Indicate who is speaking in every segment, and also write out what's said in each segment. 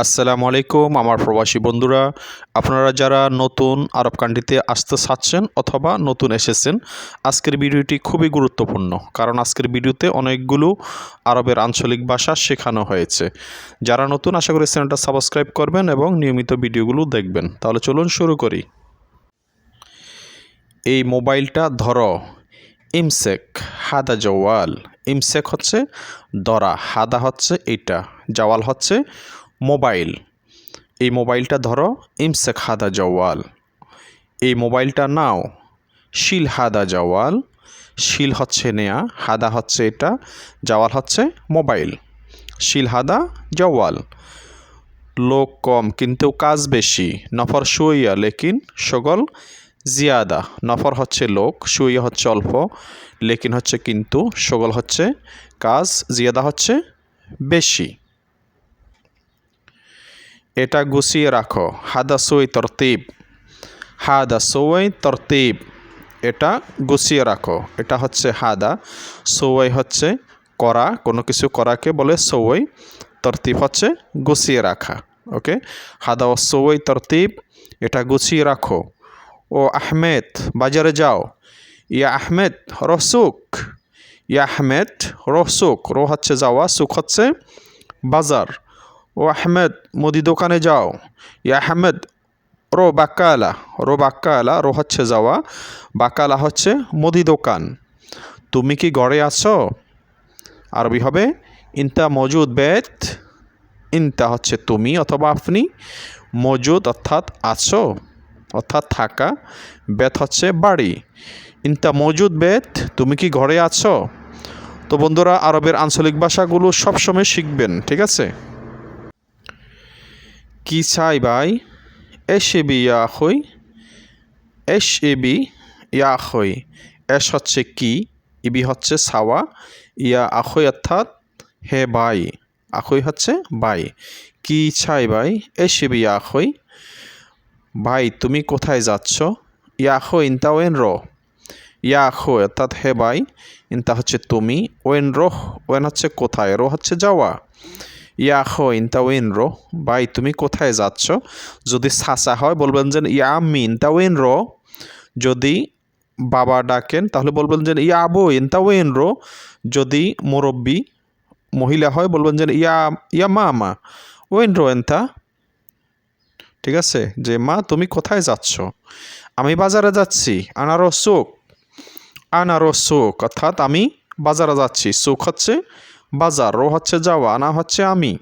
Speaker 1: আসসালামু আলাইকুম, আমার প্রবাসী বন্ধুরা। আপনারা যারা নতুন আরব কান্ট্রিতে আসতে চাচ্ছেন অথবা নতুন এসেছেন, আজকের ভিডিওটি খুবই গুরুত্বপূর্ণ, কারণ আজকের ভিডিওতে অনেকগুলো আরবের আঞ্চলিক ভাষা শেখানো হয়েছে। যারা নতুন, আশা করি চ্যানেলটা সাবস্ক্রাইব করবেন এবং নিয়মিত ভিডিওগুলো দেখবেন। তাহলে চলুন শুরু করি। এই মোবাইলটা ধরো, ইমসেক, হাদা জওয়াল। ইমসেক হচ্ছে দরা হাদা হচ্ছে, এটা। জওয়াল হচ্ছে মোবাইল। এই মোবাইলটা ধরো ইমসেক হাদা জওয়াল। এই মোবাইলটা নাও, শিল হাদা জওয়াল। শিল হচ্ছে নেয়া, হাদা হচ্ছে এটা, জওয়াল হচ্ছে মোবাইল। শিল হাদা জওয়াল। লোক কম, কিন্তু কাজ বেশি। নফর শুইয়া লেকিন সগল জিয়াদা। নফর হচ্ছে লোক শুইয়া হচ্ছে অল্প। লেকিন হচ্ছে কিন্তু সগল হচ্ছে কাজ, জিয়াদা হচ্ছে বেশি। এটা গুছিয়ে রাখো। হাদা সই তরতিব। হাদা সই তরতিব। এটা গুছিয়ে রাখো। এটা হচ্ছে হাদা। সৌয়াই হচ্ছে করা। কোনো কিছু করাকে বলে সৌয়াই তরতিব হচ্ছে গুছিয়ে রাখা। ওকে? হাদা ও সৌয়াই তরতিব। এটা গুছিয়ে রাখো। ও আহমেদ, বাজারে যাও। ইয়া আহমেদ, রসুক। ইয়া আহমেদ, রসুক। রো হচ্ছে যাওয়া, সুখ হচ্ছে বাজার। ও আহমেদ, মুদি দোকানে যাও। ইয়া আহমেদ, রো বাক্কালা রো বাক্কালা রো হচ্ছে যাওয়া। বাক্কালা হচ্ছে মুদি দোকান। তুমি কি গড়ে আছো? আরবি হবে, ইনতা মজুদ বেত, ইনতা হচ্ছে তুমি অথবা আপনি। মজুদ অর্থাৎ আছো, অর্থাৎ থাকা। বেত হচ্ছে বাড়ি। ইনতা মজুদ বেত, তুমি কি ঘরে আছো? তো বন্ধুরা, আরবের আঞ্চলিক ভাষাগুলো সবসময় শিখবেন, ঠিক আছে? কি চাই ভাই? এস এ বি ইয়া হই এস এ বি ইয়া হই এস হচ্ছে কি? ইবি হচ্ছে সাওয়া। ইয়া আখই অর্থাৎ হে ভাই আখই হচ্ছে ভাই কি চাই ভাই? এস এ বি ইয়া হই ভাই, তুমি কোথায় যাচ্ছ? ইয়া আখো ইনতা ওয়েন রো ইয়া আখো অর্থাৎ হে ভাই ইনতা হচ্ছে তুমি। ওয়েন রোহ। ওয়েন হচ্ছে কোথায়? রো হচ্ছে যাওয়া। ইয়া আখো ইনতা ওয়েন রো। ভাই, তুমি কোথায় যাচ্ছ? যদি সাসা হয়, বলবেন যে ইয়া আম্মি ইনতা ওয়েন রো। যদি বাবা ডাকেন, তাহলে বলবেন যে ইয়া আবু ইনতা ওয়েন রো। যদি মুরব্বী মহিলা হয়, বলবেন যে ইয়া ইয়া মা মা ওয়েন রো এনতা। ঠিক আছে? যে, মা, তুমি কোথায় যাচ্ছ? আমি বাজারে যাচ্ছি। আনারো সুখ। আনারো সুখ। অর্থাৎ আমি বাজারে যাচ্ছি। সুখ হচ্ছে বাজার হচ্ছে যাওয়া, আনা হচ্ছে আমি।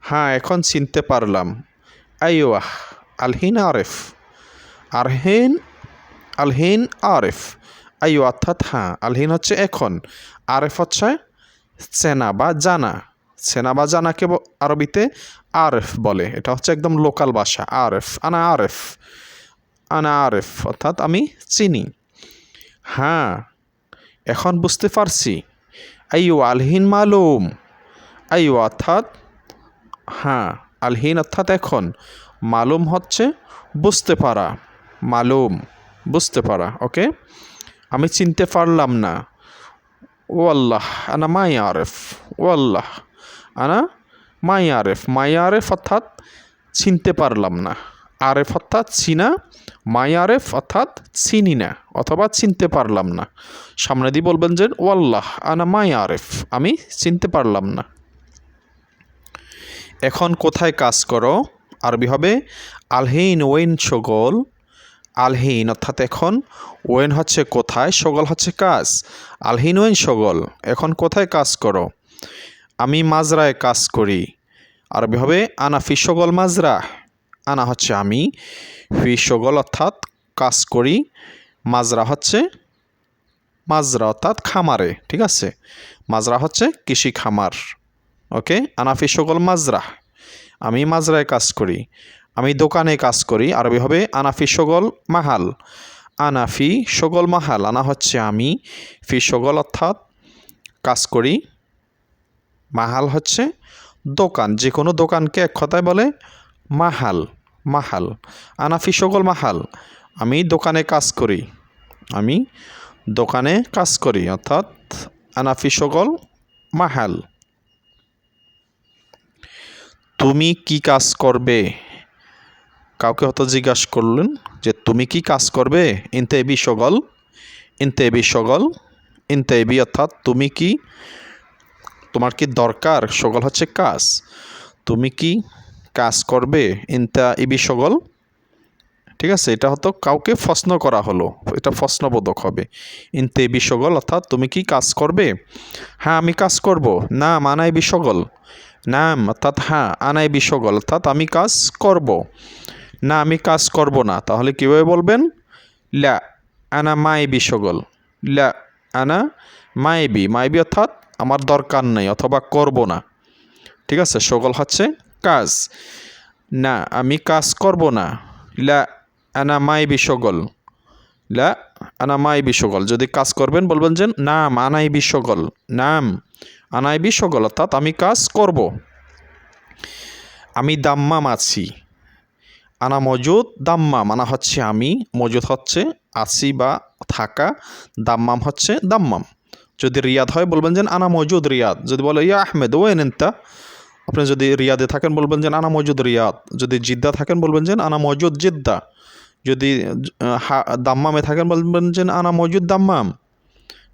Speaker 1: হ্যাঁ এখন চিনতে পারলাম। আইওয়াহ, আলহিন আরেফ। আরহেন, আলহিন আরেফ। আইও অর্থাৎ হ্যাঁ আলহিন হচ্ছে এখন। আরেফ হচ্ছে চেনা বা জানা। চেনা বা জানাকে আরবিতে আরেফ বলে। এটা হচ্ছে একদম লোকাল ভাষা, আরেফ, আনা আরেফ। আনা আরেফ, অর্থাৎ আমি চিনি। হ্যাঁ এখন বুঝতে পারছি। আইও আলহিন মালুম আইও অর্থাৎ হ্যাঁ আলহিন অর্থাৎ এখন মালুম হচ্ছে বুঝতে পারা। মালুম বুঝতে পারা ওকে আমি চিনতে পারলাম না। ও আল্লাহ আনা মাই আরেফ ও আল্লাহ আনা মাই আরেফ মাই আরেফ অর্থাৎ চিনতে পারলাম না। আরেফ অর্থাৎ চিনা মাই আরেফ অর্থাৎ চিনি না, অথবা চিনতে পারলাম না। সামনে দিয়ে বলবেন যে, ওয়াল্লাহ, আনা মাই আরেফ, আমি চিনতে পারলাম না। এখন কোথায় কাজ করো? আরবি হবে আলহিন, ওয়েন, সগল। আলহিন অর্থাৎ এখন, ওয়েন হচ্ছে কোথায়, সগল হচ্ছে কাজ। আলহিন, ওয়েন, সগল, এখন কোথায় কাজ করো? আমি মাজরায় কাজ করি। আরবি হবে আনাফি সগল মাজরা আনা হচ্ছে আমি। ফি সগল অর্থাৎ কাজ করি মাজরা হচ্ছে মাজরা অর্থাৎ খামারে, ঠিক আছে? মাজরা হচ্ছে কৃষি খামার, ওকে? আনাফি সকল মাজরা। আমি মাজরায় কাজ করি। আমি দোকানে কাজ করি। আরবি হবে আনাফি সগল মাহাল। আনাফি সগল মাহাল, আনা হচ্ছে আমি ফি সগল অর্থাৎ কাজ করি মাহাল হচ্ছে দোকান। যে কোনো দোকানকে এক কথায় বলে মাহাল। মাহাল। আনাফি সকল মাহাল। আমি দোকানে কাজ করি। আমি দোকানে কাজ করি, অর্থাৎ আনাফি সকল মাহাল। তুমি কি কাজ করবে? কাউকে হয়তো জিজ্ঞাসা করলেন যে, তুমি কি কাজ করবে? ইনতে এবি সগল ইনতে এবি সগল ইনতে এবি অর্থাৎ তুমি কি, তোমার কি দরকার? সগল হচ্ছে কাজ। তুমি কি কাজ করবে ইনতা ইবি সগল। ঠিক আছে, এটা হয়তো কাউকে প্রশ্ন করা হলো, এটা প্রশ্নবোধক হবে। ইনতে সগল, অর্থাৎ তুমি কি কাজ করবে? হ্যাঁ আমি কাজ করব। না মানাই বিসগল নাম, অর্থাৎ হ্যাঁ আনাই বিসগল অর্থাৎ আমি কাজ করব। না, আমি কাজ করব না। তাহলে কীভাবে বলবেন? লা, আনা মাই বিসগল লা, আনা মাইবি মাইবি অর্থাৎ আমার দরকার নেই অথবা করব না। ঠিক আছে, সগল হচ্ছে কাজ? না, আমি কাজ করব না। লা আনা মাই বিসগল লা আনা মাই বিসগল যদি কাজ করবেন, বলবেন যে, নাম আনাই বিসগল নাম আনাই বিসগল অর্থাৎ আমি কাজ করব। আমি দাম্মাম আছি। আনা মজুদ, দাম্মাম। আনা হচ্ছে আমি, মজুদ হচ্ছে আছি বা থাকা, দাম্মাম হচ্ছে দাম্মাম। যদি রিয়াদ হয়, বলবেন যে, আনা মজুদ রিয়াদ। যদি বলে, ইয়া আহমেদ ও এনেনতা আপনি যদি রিয়াদে থাকেন বলবেন যে আনা মজুদ রিয়াদ। যদি জিদ্দা থাকেন বলবেন যে আনা মজুদ জিদ্দা। যদি দাম্মামে থাকেন বলবেন যে আনা মজুদ দাম্মাম।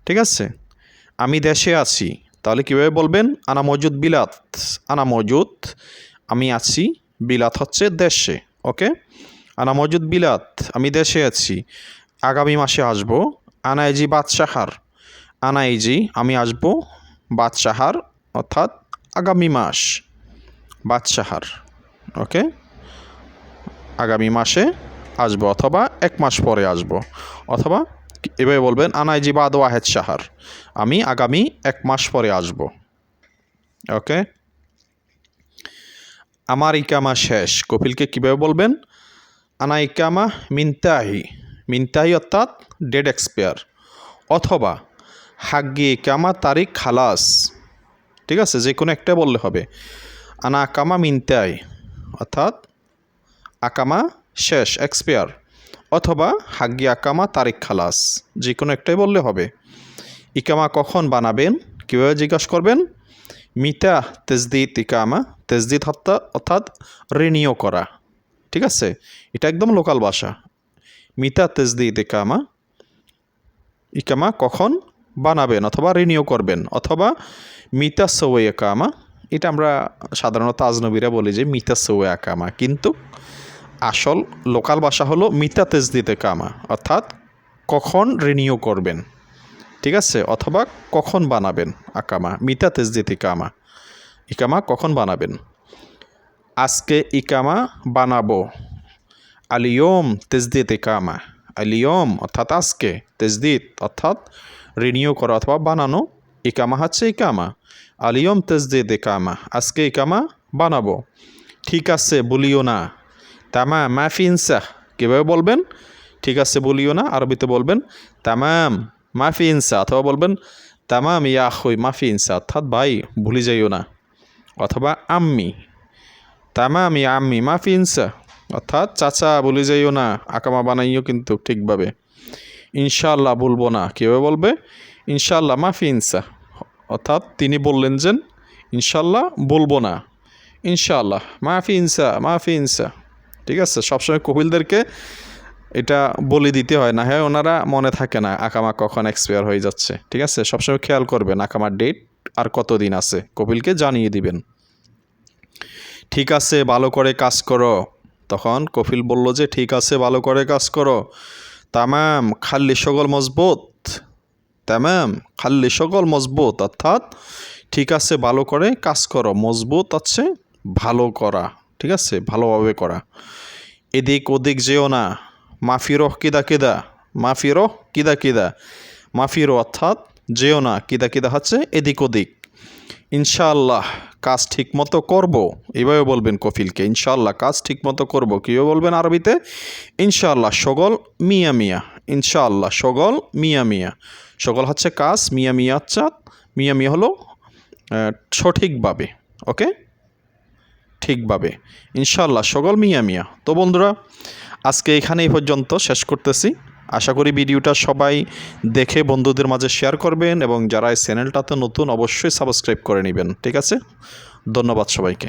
Speaker 1: ঠিক আছে? আমি দেশে আছি। তাহলে কীভাবে বলবেন? আনা মজুদ বিলাত। আনা মজুদ, আমি আছি, বিলাত হচ্ছে দেশে। ওকে আনা মজুদ বিলাত, আমি দেশে আছি। আগামী মাসে আসব। আনাইজি বাদশাহার। আনা আনাইজি আমি আসব বাদশাহার, অর্থাৎ আগামী মাস। বাদশাহার ওকে আগামী মাসে আসব অথবা এক মাস পরে আসব। অথবা এভাবে বলবেন আনাইজি বাদ ওয়াহেদ সাহার আমি আগামী এক মাস পরে আসব ওকে আমার ইকামা শেষ। কপিলকে কীভাবে বলবেন? আনা ইকামা মিনতাহি। মিনতাহি অর্থাৎ ডেড এক্সপায়ার অথবা, হাগ্গি ইকামা তারিখ খালাস। ঠিক আছে? যে কোনো একটা বললে হবে। আনা আকামা মিনতাই অর্থাৎ আকামা শেষ এক্সপায়ার অথবা হাগ্গি আকামা তারিখ খালাস যে কোনো একটাই বললে হবে। ইকামা কখন বানাবেন, কীভাবে জিজ্ঞাসা করবেন? মিতা তেজদিদ ইকামা, তেজদিদ হত্যা, অর্থাৎ রিনিও করা, ঠিক আছে? এটা একদম লোকাল ভাষা। মিতা তেজদিদ ইকামা ইকামা কখন বানাবেন, অথবা রিনিও করবেন, অথবা মিতা সৌয়ে একামা এটা আমরা সাধারণত আজনবীরা বলি যে মিতা সৌয়ে একামা কিন্তু আসল লোকাল ভাষা হলো মিতা তেজদিতে কামা। অর্থাৎ কখন রিনিউ করবেন, ঠিক আছে? অথবা কখন বানাবেন আকামা মিতা তেজদিতে কামা। ইকামা কখন বানাবেন? আজকে ইকামা বানাবো। আলিয়ম তেজদিত ইকামা আলিয়ম অর্থাৎ আজকে, তেজদিত অর্থাৎ রিনিউ করা অথবা বানানো ইকামা হচ্ছে ইকামা। আলিয়ম তেজদিত ইকামা। আজকে ইকামা বানাবো। ঠিক আছে, বলিও না। তামা মাফি ইনসা কীভাবে বলবেন? ঠিক আছে, বলিও না। আরবিতে বলবেন, তামাম, মাফি ইনসা অথবা বলবেন, তামাম, ইয়া হই মাফি ইনসা অর্থাৎ ভাই, ভুলে যাইও না। অথবা আম্মি। তামাম, ইয়া আম্মি, মাফি ইনসা অর্থাৎ চাচা বলে যাইও না। আকামা বানাইও কিন্তু ঠিকভাবে। ইনশাল্লাহ বলব না। কীভাবে বলবে? ইনশাল্লাহ মাফি ইনসা অর্থাৎ তিনি বললেন যে ইনশাল্লাহ বলব না। ইনশাআল্লাহ, মাফি ইনসা মাফি ইনসা। ঠিক আছে? সবসময় কপিলদেরকে এটা বলে দিতে হয়, না হ্যাঁ ওনারা মনে থাকে না, আকামা কখন এক্সপায়ার হয়ে যাচ্ছে। ঠিক আছে? সবসময় খেয়াল করবেন আকামার ডেট আর কতদিন আছে। কপিলকে জানিয়ে দিবেন। ঠিক আছে, ভালো করে কাজ করো। তখন কপিল বলল যে, ঠিক আছে, ভালো করে কাজ করো। তামাম খাল্লি সকল মজবুত। তামাম, খাল্লি সকল মজবুত, অর্থাৎ ঠিক আছে, ভালো করে কাজ করো। মজবুত আছে, ভালো করা, ঠিক আছে, ভালোভাবে করা। এদিক ওদিক যেও না। মাফিরো কিদা কিদা? মাফিরো কিদা কিদা? মাফিরো অর্থাৎ যেও না, কিদা কিদা হচ্ছে, এদিক ওদিক। ইনশাআল্লাহ, কাজ ঠিক মতো করব। এভাবে বলবেন কফিলকে, ইনশাআল্লাহ, কাজ ঠিক মতো করব। কীভাবে বলবেন আরবিতে? ইনশাআল্লাহ, সগল মিয়া মিয়া। ইনশাআল্লাহ, সগল মিয়া মিয়া। সগল হচ্ছে কাজ, মিয়া মিয়া চাঁদ মিয়া মিয়া হলো সঠিকভাবে, ওকে? ঠিকভাবে ইনশাল্লাহ সকল মিয়া মিয়া। তো বন্ধুরা, আজকে এখানে এই পর্যন্ত শেষ করতেছি। আশা করি ভিডিওটা সবাই দেখে বন্ধুদের মাঝে শেয়ার করবেন এবং যারা এই চ্যানেলটাতে নতুন, অবশ্যই সাবস্ক্রাইব করে নেবেন, ঠিক আছে? ধন্যবাদ সবাইকে।